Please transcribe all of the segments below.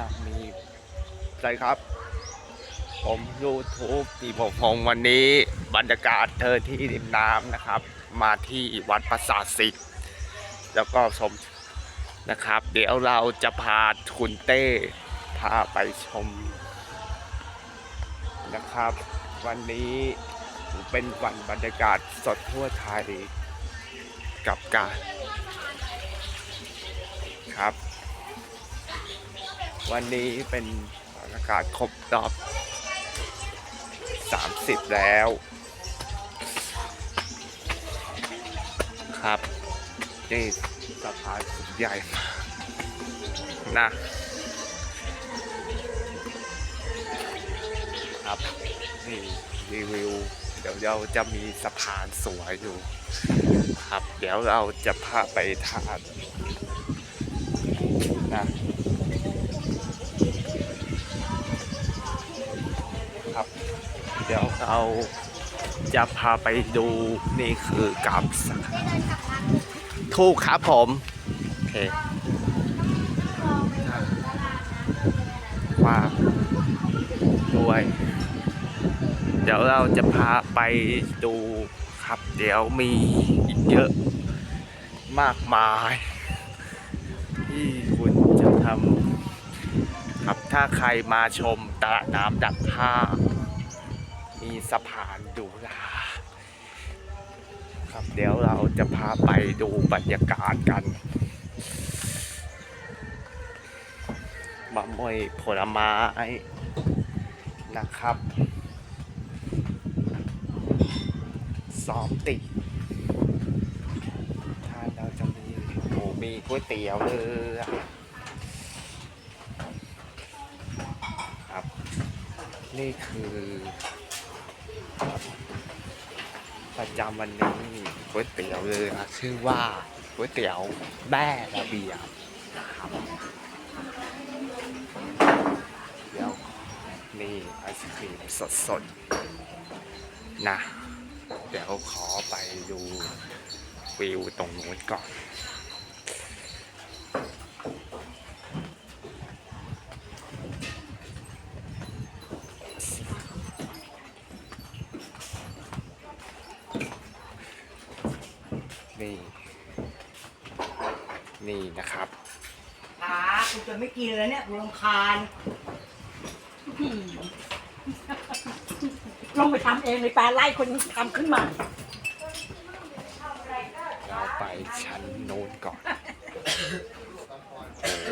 จะมีอะไรครับ ผม YouTube ตีผมพงวันนี้ บรรยากาศเธอที่ริมน้ำนะครับ มาที่วัดปราสาทสิทธิ์แล้วก็ชมนะครับ เดี๋ยวเราจะพาคุณเต้พาไปชมนะครับ วันนี้เป็นวันบรรยากาศสดทั่วไทยกับการครับ วันนี้เป็นบรรยากาศครบรอบ30แล้ว ครับ นี่สะพานสุดใหญ่มากนะ ครับ นี่รีวิว เดี๋ยวเราจะมีสะพานสวยอยู่ ครับ เดี๋ยวเราจะพาไปทานนะ เดี๋ยวเราจะพาไปดูนี่คือกับสักถูกครับผม โอเคว่าด้วย เดี๋ยวเราจะพาไปดูครับ เดี๋ยวมีอีกเยอะมากมาย ที่คุณจะทำครับถ้าใครมาชมตลาดน้ำดักผ้า มีสะพานดูลาครับเดี๋ยวเราจะพาไปดูบรรยากาศกันมะม่วยผลไม้นะครับซ้อมติดถ้าเราจะมีโอ้มีก๋วยเตี๋ยวเรือครับ นี่คือ ประจำวันนี้ก๋วยเตี๋ยวเรือชื่อว่าก๋วยเตี๋ยวแม่ระเบียบนะครับเดี๋ยวนี่ไอศครีมสดๆนะ เดี๋ยวขอไปดูวิวตรงนู้นก่อน นี่ นี่นะครับขาคุณจะไม่กินแล้วเนี่ยคุณรำคาญอืมลงไปทำเองเลยแปลไล่คนทำขึ้นมาเราไปชั้นโน้นก่อน โอ้โห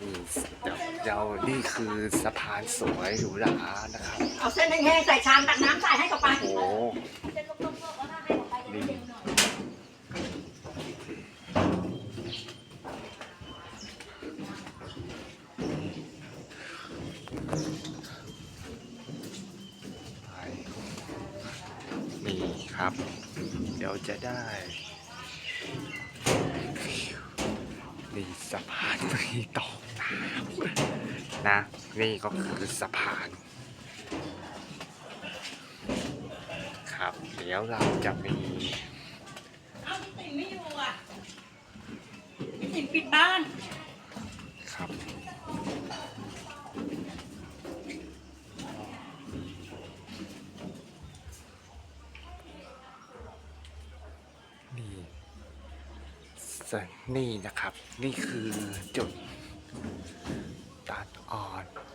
นี่เดี๋ยวเรานี่ คือสะพานสวยหรูหรานะครับ เอาเส้นแห้งๆใส่ชามตักน้ำใส่ให้เข้าไปโอ้โหนี่ไปนี่ครับ เดี๋ยวจะได้ นี่สะพานที่ตกน้ำ นะ นี่ก็คือสะพาน ครับเดี๋ยวเราจะมีเอาพี่ติ๋มไม่อยู่อะพี่ติ๋มปิดบ้าน ครับ นี่สนี่นะครับ นี่คือจุด on.